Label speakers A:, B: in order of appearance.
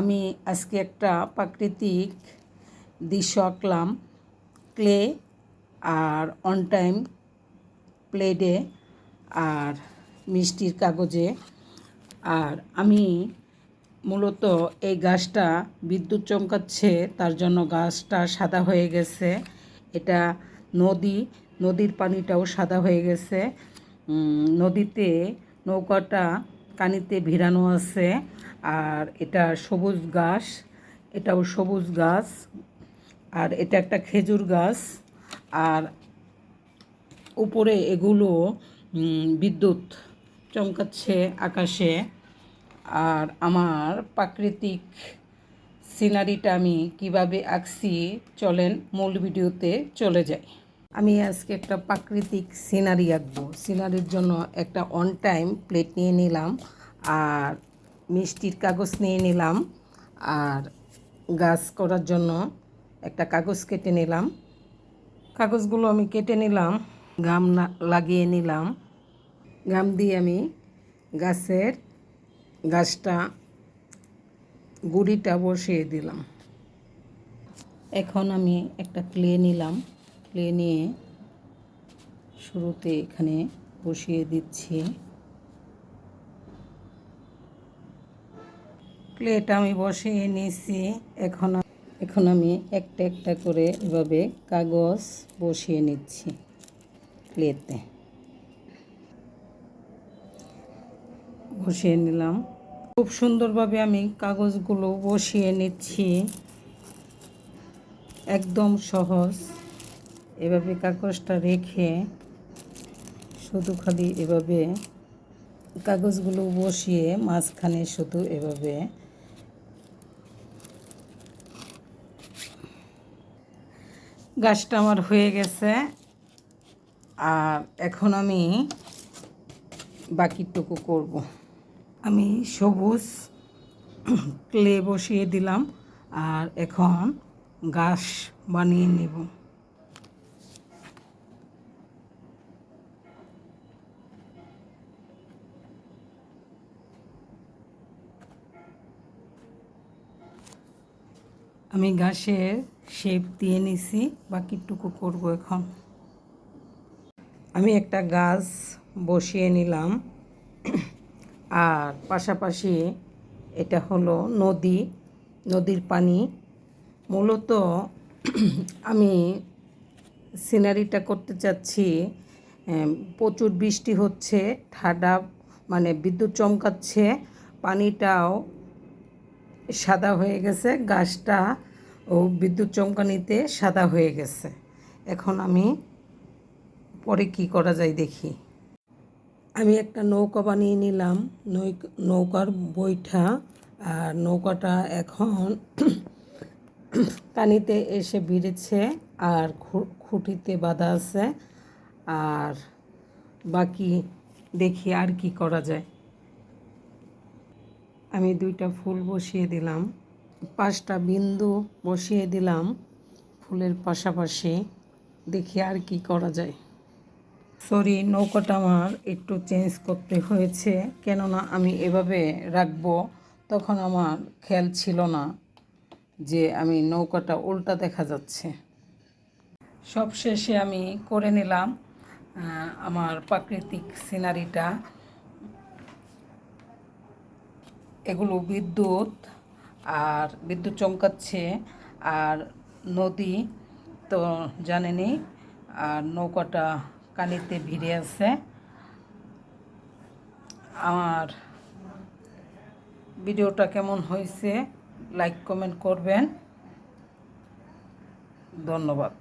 A: আমি আজকে একটা প্রাকৃতিক দৃশ্য আঁকলাম, ক্লে আর অন টাইম প্লেডে আর মিষ্টির কাগজে। আর আমি মূলত এই গাছটা বিদ্যুৎ চমকাচ্ছে, তার জন্য গাছটা সাদা হয়ে গেছে। এটা নদী, নদীর পানিটাও সাদা হয়ে গেছে। নদীতে নৌকাটা কানিতে ভিড়ানো আছে। আর এটা সবুজ গাছ এটাও সবুজ গাছ আর এটা একটা খেজুর গাছ আর উপরে এগুলো বিদ্যুৎ চমকাচ্ছে আকাশে, আর আমার প্রাকৃতিক সিনারিটা আমি কীভাবে আঁকছি, চলেন মূল ভিডিওতে চলে যাই। আমি আজকে একটা প্রাকৃতিক সিনারি আঁকবো। সিনারির জন্য একটা অন টাইম প্লেট নিয়ে নিলাম, আর মিষ্টির কাগজ নিয়ে নিলাম আর গাছ করার জন্য একটা কাগজ কেটে নিলাম। কাগজগুলো আমি কেটে নিলাম, গাম লাগিয়ে নিলাম। গাম দিয়ে আমি গাছের গাছটা, গুড়িটা বসিয়ে দিলাম। এখন আমি একটা ক্লে নিলাম। ক্লে নিয়ে শুরুতে এখানে বসিয়ে দিচ্ছি। ক্লেটা আমি বসিয়ে নিয়েছি এখন এখন আমি একটা একটা করে এভাবে কাগজ বসিয়ে নিচ্ছি ক্লেতে বসিয়ে নিলাম। খুব সুন্দরভাবে আমি কাগজগুলো বসিয়ে নিচ্ছি। একদম সহজ। এভাবে কাগজটা রেখে শুধু খালি এভাবে কাগজগুলো বসিয়ে মাঝখানে শুধু এভাবে গাছটা আমার হয়ে গেছে। আর এখন আমি বাকিটুকু করব। আমি সবুজ ক্লে বসিয়ে দিলাম। আর এখন গাছ বানিয়ে নেব। আমি ঘাসের শেপ দিয়ে নিছি, বাকিটুকু করব এখন। আমি একটা গাছ বসিয়ে নিলাম। আর পাশাপাশি এটা হলো নদী, নদীর পানি। মূলত আমি সিনারিটা করতে চাচ্ছি প্রচুর বৃষ্টি হচ্ছে, ঠাডা মানে বিদ্যুৎ চমকাচ্ছে, পানিটাও সাদা হয়ে গেছে, গাছটা ও বিদ্যুৎ চমকানিতে সাদা হয়ে গেছে। এখন আমি পরে কি করা যায় দেখি। আমি একটা নৌকা বানিয়ে নিলাম নৌক- নৌকার বইটা আর নৌকাটা এখন কানিতে এসে ভিড়েছে, আর খুঁটিতে বাঁধা আছে। আর বাকি দেখি আর কি করা যায়। আমি দুইটা ফুল বসিয়ে দিলাম। পাঁচটা বিন্দু বসিয়ে দিলাম ফুলের পাশাপাশি। দেখি আর কি করা যায়। সরি নৌকাটা আমার একটু চেঞ্জ করতে হয়েছে। কেননা আমি এভাবে রাখব, তখন আমার খেয়াল ছিল না যে আমি নৌকাটা উল্টা দেখা যাচ্ছে। সব শেষে আমি করে নিলাম আমার প্রাকৃতিক সিনারিটা এগুলো বিদ্যুৎ আর বিদ্যুৎ চমকাচ্ছে আর নদী তো জানেনি, আর নৌকাটা কানিতে ভিড়ে আছে। আমার ভিডিওটা কেমন হয়েছে লাইক কমেন্ট করবেন। ধন্যবাদ।